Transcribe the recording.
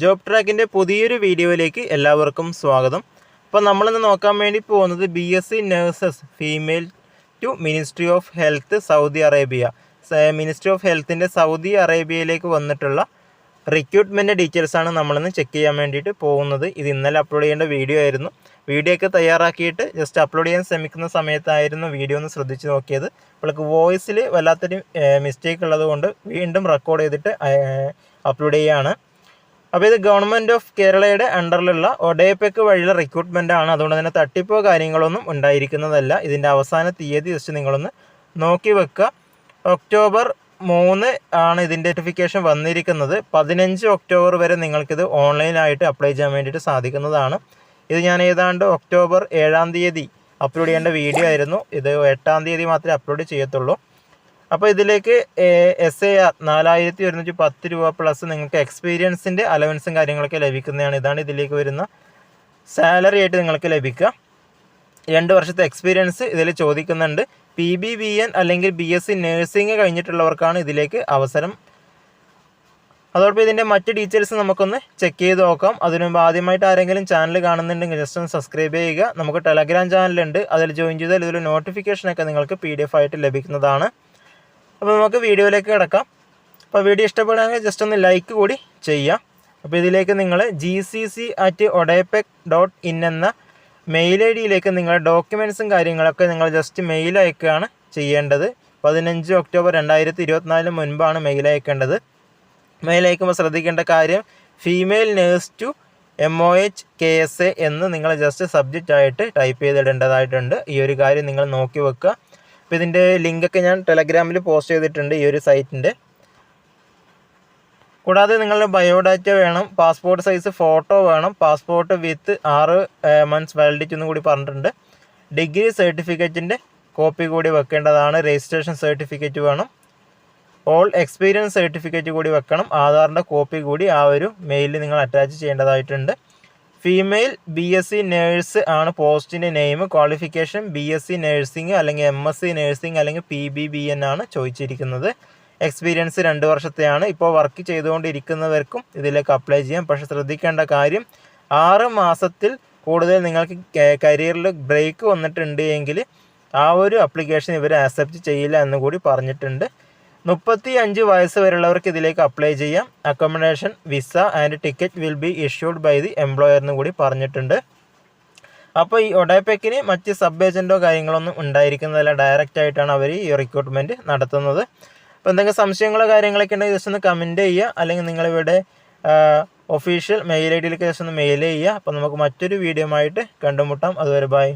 Job ട്രാക്കിന്റെ പുതിയൊരു വീഡിയോയിലേക്ക് എല്ലാവർക്കും സ്വാഗതം. അപ്പോൾ നമ്മളിന്ന് നോക്കാൻ വേണ്ടി പോകുന്നത് B S C nurses female to ministry of health Saudi Arabia ministry of ഹെൽത്തിന്റെ സൗദി അറേബ്യയിലേക്ക് വന്നിട്ടുള്ള റിക്രൂട്ട്മെന്റ് ഡീറ്റെയിൽസാണ് നമ്മളിന്ന് ചെക്ക് ചെയ്യാൻ വേണ്ടിയിട്ട് പോകുന്നത്. ഇത് ഇന്നലെ അപ്ലോഡ് ചെയ്യേണ്ട വീഡിയോ ആയിരുന്നു. വീഡിയോ ഒക്കെ തയ്യാറാക്കിയിട്ട് ജസ്റ്റ് അപ്ലോഡ് ചെയ്യാൻ ശ്രമിക്കുന്ന സമയത്തായിരുന്നു വീഡിയോ ഒന്ന് ശ്രദ്ധിച്ച് നോക്കിയത്. അപ്പോൾ വോയിസിൽ വല്ലാത്തൊരു മിസ്റ്റേക്ക് ഉള്ളതുകൊണ്ട് വീണ്ടും റെക്കോർഡ് ചെയ്തിട്ട് അപ്ലോഡ് ചെയ്യുകയാണ് അപ്പോൾ ഇത് ഗവൺമെന്റ് ഓഫ് കേരളയുടെ അണ്ടറിലുള്ള ഒഡേപെക്ക് വഴിയുള്ള റിക്രൂട്ട്മെന്റ് ആണ്. അതുകൊണ്ട് തന്നെ തട്ടിപ്പോ കാര്യങ്ങളൊന്നും ഉണ്ടായിരിക്കുന്നതല്ല. ഇതിന്റെ അവസാന തീയതി ജസ്റ്റ് നിങ്ങളൊന്ന് നോക്കി വെക്കുക. ഒക്ടോബർ മൂന്ന് ആണ് ഇതിന്റെ നോട്ടിഫിക്കേഷൻ വന്നിരിക്കുന്നത്. പതിനഞ്ച് ഒക്ടോബർ വരെ നിങ്ങൾക്കിത് ഓൺലൈനായിട്ട് അപ്ലൈ ചെയ്യാൻ വേണ്ടിയിട്ട് സാധിക്കുന്നതാണ്. ഇത് ഞാൻ ഏതാണ്ട് ഒക്ടോബർ ഏഴാം തീയതി അപ്ലോഡ് ചെയ്യേണ്ട വീഡിയോ ആയിരുന്നു. ഇത് എട്ടാം തീയതി മാത്രമേ അപ്ലോഡ് ചെയ്യത്തുള്ളൂ. അപ്പോൾ ഇതിലേക്ക് എസ് എ ആർ നാലായിരത്തി ഒരുന്നൂറ്റി പത്ത് രൂപ പ്ലസ് നിങ്ങൾക്ക് എക്സ്പീരിയൻസിന്റെ അലവൻസും കാര്യങ്ങളൊക്കെ ലഭിക്കുന്നതാണ്. ഇതാണ് ഇതിലേക്ക് വരുന്ന സാലറി ആയിട്ട് നിങ്ങൾക്ക് ലഭിക്കുക. രണ്ട് വർഷത്തെ എക്സ്പീരിയൻസ് ഇതിൽ ചോദിക്കുന്നുണ്ട്. പി ബി ബി എൻ അല്ലെങ്കിൽ ബി എസ് സി നേഴ്സിംഗ് കഴിഞ്ഞിട്ടുള്ളവർക്കാണ് ഇതിലേക്ക് അവസരം. അതോടൊപ്പം ഇതിന്റെ മറ്റ് ഡീറ്റെയിൽസ് നമുക്കൊന്ന് ചെക്ക് ചെയ്ത് നോക്കാം. അതിനു മുമ്പ് ആദ്യമായിട്ട് ആരെങ്കിലും ചാനൽ കാണുന്നുണ്ടെങ്കിൽ ജസ്റ്റ് ഒന്ന് സബ്സ്ക്രൈബ് ചെയ്യുക. നമുക്ക് ടെലഗ്രാം ചാനലുണ്ട് അതിൽ ജോയിൻ ചെയ്താൽ ഇതിൽ നോട്ടിഫിക്കേഷനൊക്കെ നിങ്ങൾക്ക് പി ഡി എഫ് ആയിട്ട് ലഭിക്കുന്നതാണ്. അപ്പോൾ നമുക്ക് വീഡിയോയിലേക്ക് കിടക്കാം. അപ്പോൾ വീഡിയോ ഇഷ്ടപ്പെടുകയാണെങ്കിൽ ജസ്റ്റ് ഒന്ന് ലൈക്ക് കൂടി ചെയ്യാം അപ്പോൾ ഇതിലേക്ക് നിങ്ങൾ G C C at ODEPC dot in എന്ന മെയിൽ ഐ ഡിയിലേക്ക് നിങ്ങളുടെ ഡോക്യുമെൻസും കാര്യങ്ങളൊക്കെ നിങ്ങൾ ജസ്റ്റ് മെയിൽ അയക്കുകയാണ് ചെയ്യേണ്ടത്. പതിനഞ്ച് ഒക്ടോബർ രണ്ടായിരത്തി ഇരുപത്തിനാലിന് മുൻപാണ് മെയിൽ അയക്കേണ്ടത്. മെയിൽ അയക്കുമ്പോൾ ശ്രദ്ധിക്കേണ്ട കാര്യം female nurse to M O H K S A എന്ന് നിങ്ങൾ ജസ്റ്റ് സബ്ജക്റ്റ് ആയിട്ട് ടൈപ്പ് ചെയ്തിടേണ്ടതായിട്ടുണ്ട്. ഈ ഒരു കാര്യം നിങ്ങൾ നോക്കി വെക്കുക. അപ്പോൾ ഇതിന്റെ ലിങ്കൊക്കെ ഞാൻ ടെലഗ്രാമിൽ പോസ്റ്റ് ചെയ്തിട്ടുണ്ട് ഈ ഒരു സൈറ്റിന്റെ കൂടാതെ നിങ്ങളുടെ ബയോഡാറ്റ വേണം പാസ്പോർട്ട് സൈസ് ഫോട്ടോ വേണം പാസ്പോർട്ട് വിത്ത് ആറ് മന്ത്സ് വാലിഡിറ്റി എന്നും കൂടി പറഞ്ഞിട്ടുണ്ട്. ഡിഗ്രി സർട്ടിഫിക്കറ്റിന്റെ കോപ്പി കൂടി വെക്കേണ്ടതാണ് രജിസ്ട്രേഷൻ സർട്ടിഫിക്കറ്റ് വേണം. ഓൾ എക്സ്പീരിയൻസ് സർട്ടിഫിക്കറ്റ് കൂടി വെക്കണം ആധാറിന്റെ കോപ്പി കൂടി ആ ഒരു മെയിലിൽ നിങ്ങൾ അറ്റാച്ച് ചെയ്യേണ്ടതായിട്ടുണ്ട്. Female B S C nurse ആണ് പോസ്റ്റിന്റെ name qualification B S C nursing അല്ലെങ്കിൽ എം എസ് സി നേഴ്സിംഗ് അല്ലെങ്കിൽ പി ബി ബി എൻ ആണ് ചോദിച്ചിരിക്കുന്നത്. എക്സ്പീരിയൻസ് രണ്ട് വർഷത്തെയാണ് ഇപ്പോൾ വർക്ക് ചെയ്തുകൊണ്ടിരിക്കുന്നവർക്കും ഇതിലേക്ക് അപ്ലൈ ചെയ്യാം. പക്ഷെ ശ്രദ്ധിക്കേണ്ട കാര്യം ആറ് മാസത്തിൽ കൂടുതൽ നിങ്ങൾക്ക് കരിയറിൽ ബ്രേക്ക് വന്നിട്ടുണ്ട് എങ്കിൽ ആ ഒരു അപ്ലിക്കേഷൻ ഇവർ ആക്സെപ്റ്റ് ചെയ്യില്ല എന്ന് കൂടി പറഞ്ഞിട്ടുണ്ട്. മുപ്പത്തി അഞ്ച് വയസ്സ് വരെയുള്ളവർക്ക് ഇതിലേക്ക് അപ്ലൈ ചെയ്യാം. Accommodation visa and ticket will be issued by the employer എന്ന് കൂടി പറഞ്ഞിട്ടുണ്ട്. അപ്പോൾ ഈ ഒഡേപ്പയ്ക്കിന് മറ്റ് സബ് ഏജന്റോ കാര്യങ്ങളൊന്നും ഉണ്ടായിരിക്കുന്നതല്ല. ഡയറക്റ്റ് ആയിട്ടാണ് അവർ ഈ റിക്രൂട്ട്മെന്റ് നടത്തുന്നത്. അപ്പോൾ എന്തെങ്കിലും സംശയങ്ങളോ കാര്യങ്ങളൊക്കെ ഉണ്ടെങ്കിൽ ജസ്റ്റ് ഒന്ന് കമന്റ് ചെയ്യുക. അല്ലെങ്കിൽ നിങ്ങളിവിടെ ഒഫീഷ്യൽ മെയിൽ ഐ ഡിയിലേക്ക് ജസ്റ്റ് ഒന്ന് മെയിൽ ചെയ്യുക. അപ്പോൾ നമുക്ക് മറ്റൊരു വീഡിയോ ആയിട്ട് കണ്ടുമുട്ടാം. അതുവരെ ബൈ